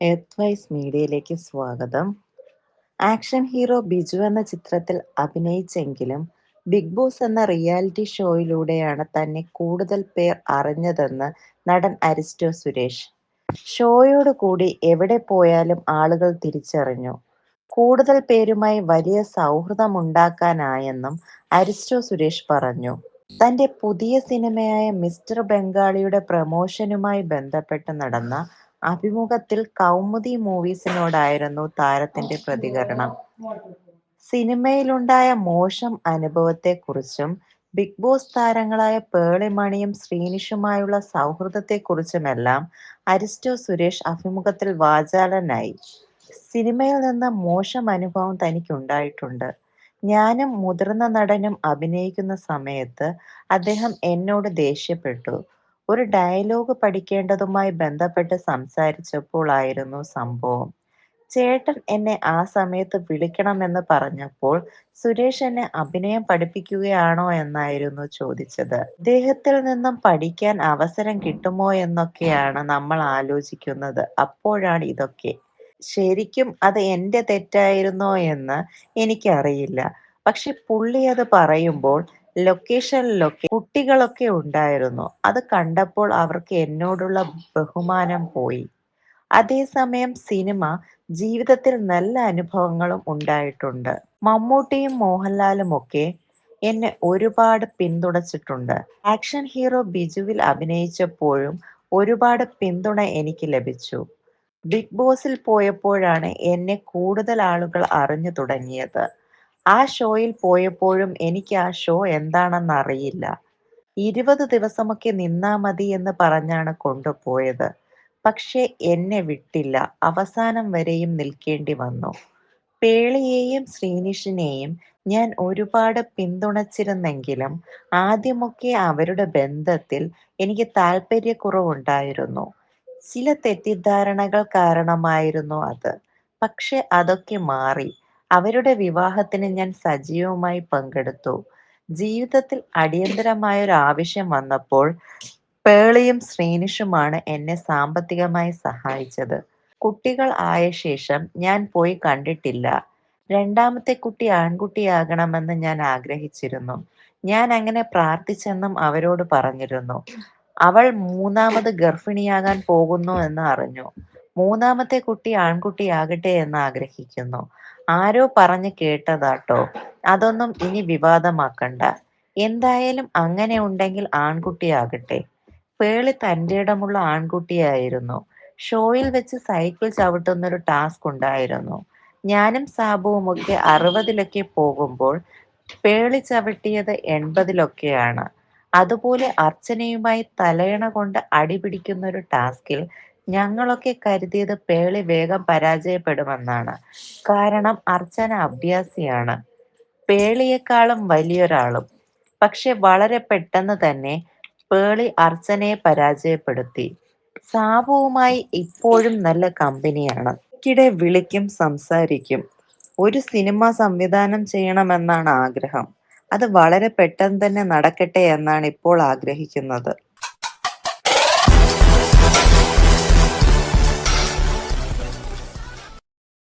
Earth vice മീഡിയയിലേക്ക് സ്വാഗതം. Action hero Biju എന്ന ചിത്രത്തിൽ അഭിനയിച്ചെങ്കിലും ബിഗ് ബോസ് എന്ന റിയാലിറ്റി ഷോയിലൂടെയാണ് തന്നെ കൂടുതൽ പേർ അറിഞ്ഞതെന്ന് നടൻ അരിസ്റ്റോ സുരേഷ്. ഷോയോട് കൂടി എവിടെ പോയാലും ആളുകൾ തിരിച്ചറിഞ്ഞു. കൂടുതൽ പേരുമായി വലിയ സൗഹൃദം സൗഹൃദമുണ്ടാക്കാനായെന്നും അരിസ്റ്റോ സുരേഷ് പറഞ്ഞു. തന്റെ പുതിയ സിനിമയായ മിസ്റ്റർ ബംഗാളിയുടെ പ്രമോഷനുമായി ബന്ധപ്പെട്ട് നടന്ന അഭിമുഖത്തിൽ കൗമുദി മൂവീസിനോടായിരുന്നു താരത്തിന്റെ പ്രതികരണം. സിനിമയിലുണ്ടായ മോശം അനുഭവത്തെക്കുറിച്ചും ബിഗ് ബോസ് താരങ്ങളായ പേളിമണിയും ശ്രീനിഷുമായുള്ള സൗഹൃദത്തെക്കുറിച്ചുമെല്ലാം അരിസ്റ്റോ സുരേഷ് അഭിമുഖത്തിൽ വാചാലനായി. സിനിമയിൽ നിന്ന് മോശം അനുഭവം തനിക്കുണ്ടായിട്ടുണ്ട്. ഞാനും മുതിർന്ന നടനും അഭിനയിക്കുന്ന സമയത്ത് അദ്ദേഹം എന്നോട് ദേഷ്യപ്പെട്ടു. ഒരു ഡയലോഗ് പഠിക്കേണ്ടതുമായി ബന്ധപ്പെട്ട് സംസാരിച്ചപ്പോൾ ആയിരുന്നു സംഭവം. ചേട്ടൻ എന്നെ ആ സമയത്ത് വിളിക്കണമെന്ന് പറഞ്ഞപ്പോൾ സുരേഷ് എന്നെ അഭിനയം പഠിപ്പിക്കുകയാണോ എന്നായിരുന്നു ചോദിച്ചത്. അദ്ദേഹത്തിൽ നിന്നും പഠിക്കാൻ അവസരം കിട്ടുമോ എന്നൊക്കെയാണ് നമ്മൾ ആലോചിക്കുന്നത്. അപ്പോഴാണ് ഇതൊക്കെ. ശരിക്കും അത് എന്റെ തെറ്റായിരുന്നോയെന്ന് എനിക്കറിയില്ല. പക്ഷേ പുള്ളി അത് പറയുമ്പോൾ ലൊക്കേഷനിലൊക്കെ കുട്ടികളൊക്കെ ഉണ്ടായിരുന്നു. അത് കണ്ടപ്പോൾ അവർക്ക് എന്നോടുള്ള ബഹുമാനം പോയി. അതേസമയം സിനിമ ജീവിതത്തിൽ നല്ല അനുഭവങ്ങളും ഉണ്ടായിട്ടുണ്ട്. മമ്മൂട്ടിയും മോഹൻലാലും ഒക്കെ എന്നെ ഒരുപാട് പിന്തുണച്ചിട്ടുണ്ട്. ആക്ഷൻ ഹീറോ ബിജുവിൽ അഭിനയിച്ചപ്പോഴും ഒരുപാട് പിന്തുണ എനിക്ക് ലഭിച്ചു. ബിഗ് ബോസിൽ പോയപ്പോഴാണ് എന്നെ കൂടുതൽ ആളുകൾ അറിഞ്ഞു തുടങ്ങിയത്. ആ ഷോയിൽ പോയപ്പോഴും എനിക്ക് ആ ഷോ എന്താണെന്ന് അറിയില്ല ഇരുപത് ദിവസമൊക്കെ നിന്നാ മതി എന്ന് പറഞ്ഞാണ് കൊണ്ടുപോയത്. പക്ഷേ എന്നെ വിട്ടില്ല. അവസാനം വരെയും നിൽക്കേണ്ടി വന്നു. പേളിയെയും ശ്രീനിഷിനെയും ഞാൻ ഒരുപാട് പിന്തുണച്ചിരുന്നെങ്കിലും ആദ്യമൊക്കെ അവരുടെ ബന്ധത്തിൽ എനിക്ക് താല്പര്യക്കുറവുണ്ടായിരുന്നു ചില തെറ്റിദ്ധാരണകൾ കാരണമായിരുന്നു അത്. പക്ഷെ അതൊക്കെ മാറി. അവരുടെ വിവാഹത്തിന് ഞാൻ സജീവമായി പങ്കെടുത്തു. ജീവിതത്തിൽ അടിയന്തരമായ ഒരു ആവശ്യം വന്നപ്പോൾ പേളിയും ശ്രീനിഷുമാണ് എന്നെ സാമ്പത്തികമായി സഹായിച്ചത്. കുട്ടികൾ ആയ ശേഷം ഞാൻ പോയി കണ്ടിട്ടില്ല. രണ്ടാമത്തെ കുട്ടി ആൺകുട്ടിയാകണമെന്ന് ഞാൻ ആഗ്രഹിച്ചിരുന്നു. ഞാൻ അങ്ങനെ പ്രാർത്ഥിച്ചെന്നും അവരോട് പറഞ്ഞിരുന്നു. അവൾ മൂന്നാമത് ഗർഭിണിയാകാൻ പോകുന്നു എന്ന് അറിഞ്ഞു. മൂന്നാമത്തെ കുട്ടി ആൺകുട്ടിയാകട്ടെ എന്ന് ആഗ്രഹിക്കുന്നു. ആരോ പറഞ്ഞു കേട്ടതാട്ടോ. അതൊന്നും ഇനി വിവാദമാക്കണ്ട. എന്തായാലും അങ്ങനെ ഉണ്ടെങ്കിൽ ആൺകുട്ടിയാകട്ടെ. പേളി തന്റെ ഇടമുള്ള ആൺകുട്ടിയായിരുന്നു. ഷോയിൽ വെച്ച് സൈക്കിൾ ചവിട്ടുന്നൊരു ടാസ്ക് ഉണ്ടായിരുന്നു. ഞാനും സാബുവുമൊക്കെ അറുപതിലൊക്കെ പോകുമ്പോൾ പേളി ചവിട്ടിയത് എൺപതിലൊക്കെയാണ്. അതുപോലെ അർച്ചനയുമായി തലയണ കൊണ്ട് അടിപിടിക്കുന്ന ഒരു ടാസ്കിൽ ഞങ്ങളൊക്കെ കരുതിയത് പേളി വേഗം പരാജയപ്പെടുമെന്നാണ്. കാരണം അർച്ചന അഭ്യാസിയാണ്. പേളിയെക്കാളും വലിയൊരാളും. പക്ഷെ വളരെ പെട്ടെന്ന് തന്നെ പേളി അർച്ചനയെ പരാജയപ്പെടുത്തി. സാബുവുമായി ഇപ്പോഴും നല്ല കമ്പനിയാണ്. ഇടയ്ക്കിടെ വിളിക്കും സംസാരിക്കും. ഒരു സിനിമ സംവിധാനം ചെയ്യണമെന്നാണ് ആഗ്രഹം. അത് വളരെ പെട്ടെന്ന് തന്നെ നടക്കട്ടെ എന്നാണ് ഇപ്പോൾ ആഗ്രഹിക്കുന്നത്.